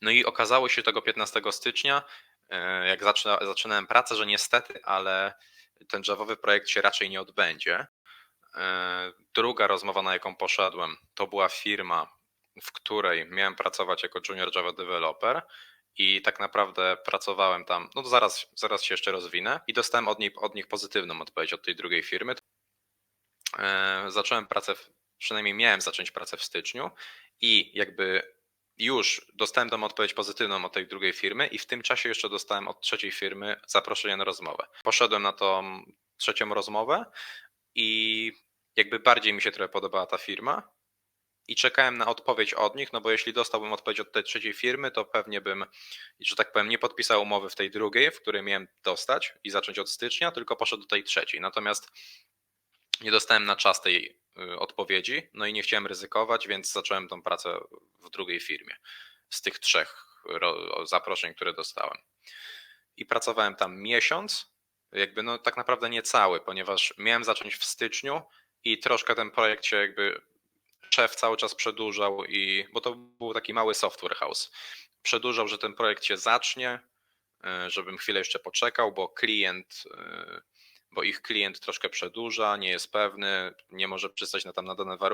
No i okazało się tego 15 stycznia, e, jak zaczyna, zaczynałem pracę, że niestety, ale ten Javowy projekt się raczej nie odbędzie. E, Druga rozmowa, na jaką poszedłem, to była firma, w której miałem pracować jako junior Java developer i tak naprawdę pracowałem tam, no zaraz, zaraz się jeszcze rozwinę i dostałem od, niej, od nich pozytywną odpowiedź od tej drugiej firmy. E, Zacząłem pracę, przynajmniej miałem zacząć pracę w styczniu i jakby już dostałem tam odpowiedź pozytywną od tej drugiej firmy i w tym czasie jeszcze dostałem od trzeciej firmy zaproszenie na rozmowę. Poszedłem na tą trzecią rozmowę i jakby bardziej mi się trochę podobała ta firma i czekałem na odpowiedź od nich, no bo jeśli dostałbym odpowiedź od tej trzeciej firmy, to pewnie bym, że tak powiem, nie podpisał umowy w tej drugiej, w której miałem dostać i zacząć od stycznia, tylko poszedł do tej trzeciej. Natomiast nie dostałem na czas tej odpowiedzi, no i nie chciałem ryzykować, więc zacząłem tą pracę w drugiej firmie z tych trzech ro- zaproszeń, które dostałem. I pracowałem tam miesiąc, jakby no tak naprawdę nie cały, ponieważ miałem zacząć w styczniu i troszkę ten projekt się jakby szef cały czas przedłużał i bo to był taki mały software house. Przedłużał, że ten projekt się zacznie, y, żebym chwilę jeszcze poczekał, bo klient y, bo ich klient troszkę przedłuża, nie jest pewny, nie może przystać na tam na dane warunki.